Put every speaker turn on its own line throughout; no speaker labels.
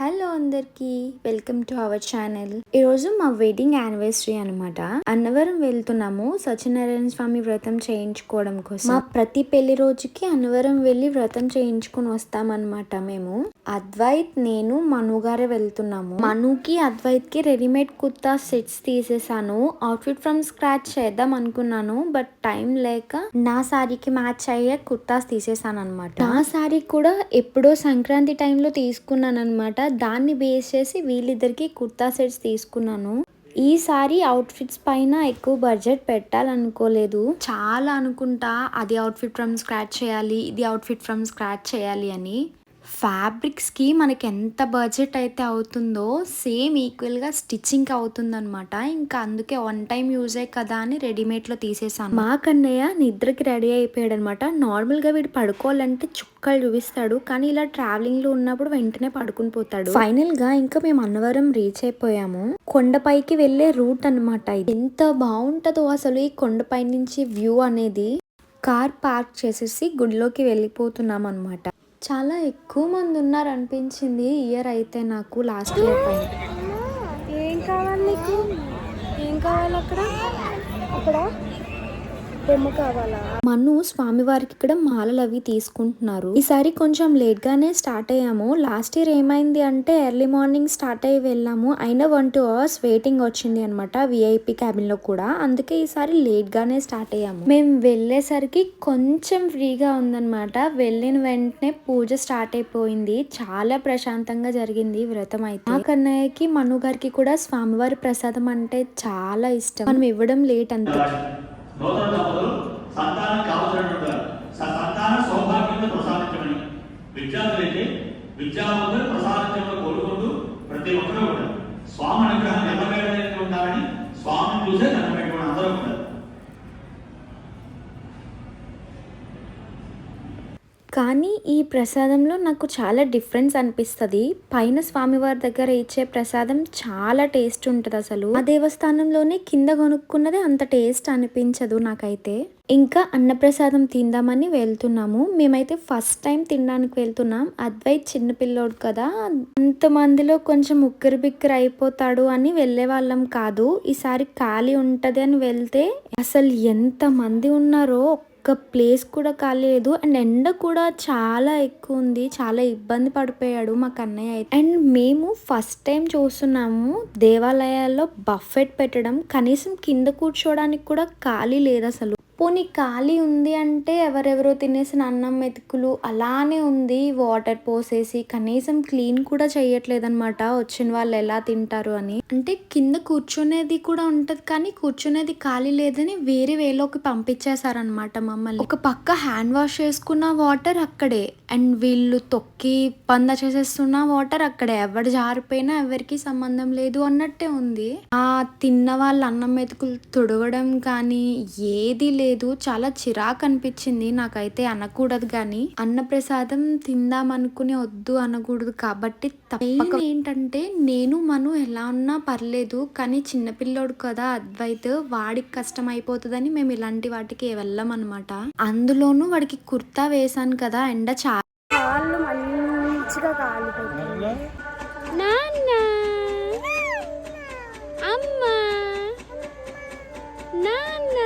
Hello అందరికి welcome to our channel. ఈరోజు మా వెడ్డింగ్ యానివర్సరీ అనమాట అన్నవరం వెళ్తున్నాము. సత్యనారాయణ స్వామి వ్రతం చేయించుకోవడం కోసం. మా ప్రతి పెళ్ళి రోజుకి అన్నవరం వెళ్ళి వ్రతం చేయించుకుని వస్తామన్నమాట మేము. అద్వైత్ నేను మను గారే వెళ్తున్నాము. మనుకి అద్వైత్కి రెడీమేడ్ కుర్తా సెట్స్ తీసేసాను అవుట్ఫిట్ ఫ్రమ్ స్క్రాచ్ చేద్దాం అనుకున్నాను బట్ టైం లేక నా సారీకి మ్యాచ్ అయ్యే కుర్తాస్ తీసేసాను అనమాట నా సారీ కూడా ఎప్పుడో సంక్రాంతి టైంలో తీసుకున్నాను అనమాట దాన్ని బేస్ చేసి వీళ్ళిద్దరికి కుర్తా సెట్స్ తీసుకున్నాను. ఈసారి అవుట్ఫిట్స్ పైన ఎక్కువ బడ్జెట్ పెట్టాలనుకోలేదు. చాలా అనుకుంటా అది అవుట్ఫిట్ ఫ్రమ్ స్క్రాచ్ చేయాలి ఇది అవుట్ఫిట్ ఫ్రమ్ స్క్రాచ్ చేయాలి అని. ఫ్యాబ్రిక్స్కి మనకి ఎంత బడ్జెట్ అయితే అవుతుందో సేమ్ ఈక్వల్గా స్టిచ్చింగ్కి అవుతుందన్నమాట. ఇంకా అందుకే వన్ టైం యూజే కదా అని రెడీమేడ్లో తీసేసాను. మా కన్నయ్య నిద్రకి రెడీ అయిపోయాడు అనమాట నార్మల్గా వీడు పడుకోవాలంటే చుక్కలు చూపిస్తాడు కానీ ఇలా ట్రావెలింగ్లో ఉన్నప్పుడు వెంటనే పడుకుని పోతాడు. ఫైనల్గా ఇంకా మేము అన్నవరం రీచ్ అయిపోయాము. కొండపైకి వెళ్ళే రూట్ అనమాట ఇది. ఎంత బాగుంటుందో అసలు ఈ కొండపై నుంచి వ్యూ అనేది. కార్ పార్క్ చేసేసి గుడిలోకి వెళ్ళిపోతున్నాం అనమాట చాలా ఎక్కువ మంది ఉన్నారు అనిపించింది ఇయర్ అయితే నాకు లాస్ట్ ఇయర్ పైన.
ఏం కావాలి నీకు? ఏం కావాలి అక్కడ? అక్కడ? బొమ్మ కావాలా?
మన్ను స్వామివారికి ఇక్కడ మాలలు అవి తీసుకుంటున్నారు. ఈసారి కొంచెం లేట్ గానే స్టార్ట్ అయ్యాము. లాస్ట్ ఇయర్ ఏమైంది అంటే ఎర్లీ మార్నింగ్ స్టార్ట్ అయ్యి వెళ్ళాము. అయినా వన్ టూ అవర్స్ వెయిటింగ్ వచ్చింది అనమాట విఐపి క్యాబిన్లో కూడా. అందుకే ఈసారి లేట్ గానే స్టార్ట్ అయ్యాము. మేము వెళ్ళేసరికి కొంచెం ఫ్రీగా ఉందన్నమాట. వెళ్ళిన వెంటనే పూజ స్టార్ట్ అయిపోయింది. చాలా ప్రశాంతంగా జరిగింది వ్రతం అయితే. మా కన్నయ్యకి మను గారికి కూడా స్వామివారి ప్రసాదం అంటే చాలా ఇష్టం. మనం ఇవ్వడం లేట్ అంతే.
నూతన దంపతులు సంతానం కావలసినటువంటి సంతాన సౌభాగ్యం ప్రసాదించమని. విద్యార్థులైతే విద్యావంతులు ప్రసాదించమని కోరుకుంటూ ప్రతి ఒక్కరూ కూడా స్వామి అనుగ్రహం ఎల్లవేళ ఉండాలని స్వామిని చూసే దండం అందరూ కూడా
కానీ ఈ ప్రసాదంలో నాకు చాలా డిఫరెన్స్ అనిపిస్తుంది. పైన స్వామివారి దగ్గర ఇచ్చే ప్రసాదం చాలా టేస్ట్ ఉంటుంది అసలు. ఆ దేవస్థానంలోనే కింద కొనుక్కున్నది అంత టేస్ట్ అనిపించదు నాకైతే. ఇంకా అన్నప్రసాదం తిందామని వెళ్తున్నాము. మేమైతే ఫస్ట్ టైం తినడానికి వెళ్తున్నాం. అద్వైత్ చిన్నపిల్లోడు కదా. అంతమందిలో కొంచెం ఉక్కిరి బిక్కిరి అయిపోతాడు అని వెళ్ళే వాళ్ళం కాదు. ఈసారి ఖాళీ ఉంటది అని వెళ్తే అసలు ఎంత మంది ఉన్నారో ఒక్క ప్లేస్ కూడా ఖాళీ లేదు. అండ్ ఎండ కూడా చాలా ఎక్కువ ఉంది. చాలా ఇబ్బంది పడిపోయాడు మా కన్నయ్య అయితే. అండ్ మేము ఫస్ట్ టైం చూస్తున్నాము దేవాలయాల్లో బఫెట్ పెట్టడం. కనీసం కింద కూర్చోడానికి కూడా ఖాళీ లేదు అసలు. పోనీ ఖాళీ ఉంది అంటే ఎవరెవరో తినేసిన అన్నం మెతుకులు అలానే ఉంది వాటర్ పోసేసి కనీసం క్లీన్ కూడా చేయట్లేదన్నమాట వచ్చిన వాళ్ళు ఎలా తింటారు అని. అంటే కింద కూర్చునేది కూడా ఉంటది కానీ కూర్చునేది ఖాళీ లేదని వేరే వేలోకి పంపించేశారనమాట మమ్మల్ని. ఒక పక్క హ్యాండ్ వాష్ చేసుకున్న వాటర్ అక్కడే. అండ్ వీళ్ళు తొక్కి పంద చేసేస్తున్న వాటర్ అక్కడే. ఎవరు జారిపోయినా ఎవరికి సంబంధం లేదు అన్నట్టే ఉంది. ఆ తిన్న వాళ్ళ అన్నం మెతుకులు తుడవడం కానీ ఏది లేదు. చాలా చిరాకు అనిపించింది నాకైతే అనకూడదు కానీ అన్నప్రసాదం తిందాం అనుకుని వద్దు అనకూడదు కాబట్టి తప్పక ఏంటంటే నేను మను ఎలా ఉన్నా పర్లేదు కానీ చిన్నపిల్లోడు కదా అద్వైత్ వాడికి కష్టం అయిపోతుందని మేము ఇలాంటి వాటికి వెళ్ళం అనమాట అందులోనూ వాడికి కుర్తా వేసాను కదా ఎండ చాలా
మంచిగా
నాన్న! అమ్మ! నాన్న!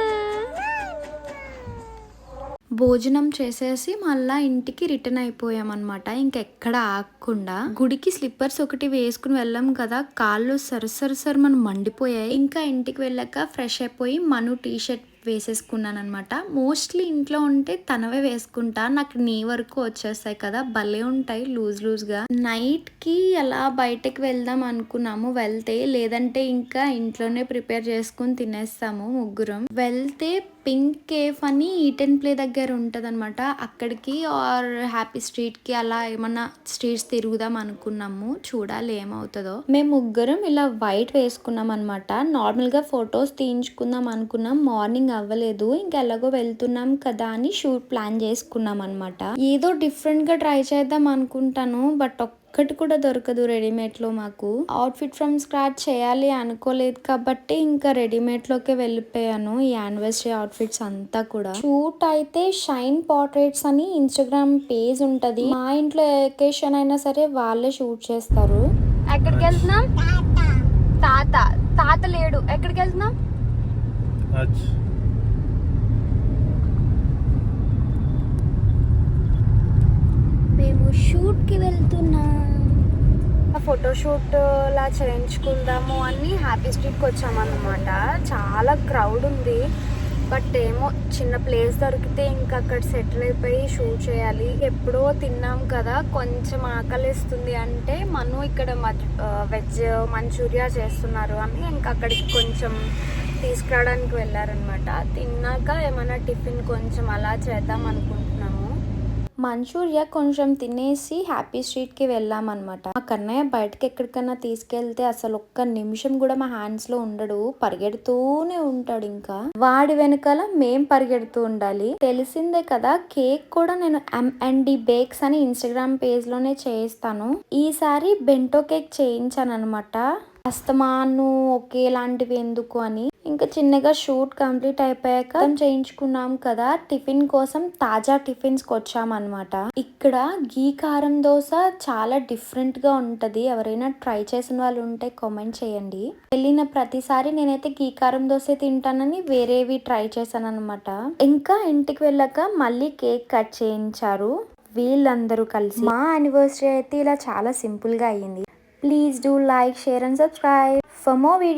భోజనం చేసేసి మళ్ళా ఇంటికి రిటర్న్ అయిపోయామన్నమాట. ఇంకెక్కడ ఆగకుండా గుడికి స్లిప్పర్స్ ఒకటి వేసుకుని వెళ్ళాం కదా కాళ్ళు సరసరసరి మనం మండిపోయాయి. ఇంకా ఇంటికి వెళ్ళాక ఫ్రెష్ అయిపోయి మను టీ షర్ట్ వేసేసుకున్నాను అనమాట మోస్ట్లీ ఇంట్లో ఉంటే తనవే వేసుకుంటా. నాకు నీ వరకు వచ్చేస్తాయి కదా. భలే ఉంటాయి లూజ్ లూజ్గా. నైట్కి అలా బయటకు వెళ్దాం అనుకున్నాము. వెళ్తే లేదంటే ఇంకా ఇంట్లోనే ప్రిపేర్ చేసుకుని తినేస్తాము ముగ్గురం. వెళ్తే పింక్ కేఫ్ అని ఈట్ అండ్ ప్లే దగ్గర ఉంటుంది అనమాట అక్కడికి ఆర్ హ్యాపీ స్ట్రీట్కి అలా ఏమన్నా స్ట్రీట్స్ తిరుగుదాం అనుకున్నాము. చూడాలి ఏమవుతుందో. మేము ముగ్గురం ఇలా వైట్ వేసుకున్నాం అనమాట నార్మల్గా ఫొటోస్ తీయించుకుందాం అనుకున్నాం. మార్నింగ్ అవ్వలేదు. ఇంకా ఎలాగో వెళ్తున్నాం కదా అని షూట్ ప్లాన్ చేసుకున్నాం అనమాట ఏదో డిఫరెంట్గా ట్రై చేద్దాం అనుకుంటాను బట్ ఒక్క ఒక్కటి కూడా దొరకదు రెడీమేడ్లో మాకు. అవుట్ఫిట్ ఫ్రమ్ స్క్రాచ్ చేయాలి అనుకోలేదు కాబట్టి ఇంకా రెడీమేడ్ లోకే వెళ్ళిపోయాను ఈ యానివర్సరీ అవుట్ఫిట్స్ అంతా కూడా. షూట్ అయితే షైన్ పోర్ట్రేట్స్ అని ఇన్స్టాగ్రామ్ పేజ్ ఉంటది. మా ఇంట్లో ఎకేషన్ అయినా సరే వాళ్ళే షూట్ చేస్తారు.
ఎక్కడికి వెళ్తున్నాం తాత. తాత లేడు. ఎక్కడికి వెళ్తున్నాం
आज
మేము షూట్కి వెళ్తున్నాం ఫోటోషూట్ uh, లా చేయించుకుందాము అని హ్యాపీ స్ట్రీట్కి వచ్చామన్నమాట. చాలా క్రౌడ్ ఉంది. బట్ ఏమో చిన్న ప్లేస్ దొరికితే ఇంకా అక్కడ సెటిల్ అయిపోయి షూట్ చేయాలి. ఎప్పుడో తిన్నాం కదా కొంచెం ఆకలిస్తుంది అంటే మను ఇక్కడ వెజ్ uh, మంచూరియా చేస్తున్నారు అని ఇంకా అక్కడికి కొంచెం తీసుకురావడానికి వెళ్ళారనమాట తిన్నాక ఏమైనా టిఫిన్ కొంచెం అలా చేద్దాం అనుకుంటున్నాము
మంచూరియా కొంచెం తినేసి హ్యాపీ స్ట్రీట్కి వెళ్ళామన్నమాట. మా కన్నయ్య బయటకి ఎక్కడికైనా తీసుకెళ్తే అసలు ఒక్క నిమిషం కూడా మా హ్యాండ్స్లో ఉండడు. పరిగెడుతూనే ఉంటాడు ఇంకా. వాడి వెనకాల మేం పరిగెడుతూ ఉండాలి. తెలిసిందే కదా కేక్ కూడా నేను ఎం అండ్ డి బేక్స్ అని ఇన్స్టాగ్రామ్ పేజ్లోనే చేయిస్తాను. ఈసారి బెంటో కేక్ చేయించాను అనమాట అస్తమాను ఒకేలాంటివి ఎందుకు అని. ఇంకా చిన్నగా షూట్ కంప్లీట్ అయిపోయాక చేయించుకున్నాం కదా. టిఫిన్ కోసం తాజా టిఫిన్స్ వచ్చామన్నమాట. ఇక్కడ గీ కారం దోశ చాలా డిఫరెంట్గా ఉంటది. ఎవరైనా ట్రై చేసిన వాళ్ళు ఉంటే కామెంట్ చేయండి. వెళ్ళిన ప్రతిసారి నేనైతే గీ కారం దోశ తింటానని వేరేవి ట్రై చేశాను అనమాట ఇంకా ఇంటికి వెళ్ళాక మళ్ళీ కేక్ కట్ చేయించారు. వీళ్ళందరూ కలిసి. మా యానివర్సరీ అయితే ఇలా చాలా సింపుల్గా అయ్యింది. Please do like share and subscribe for more video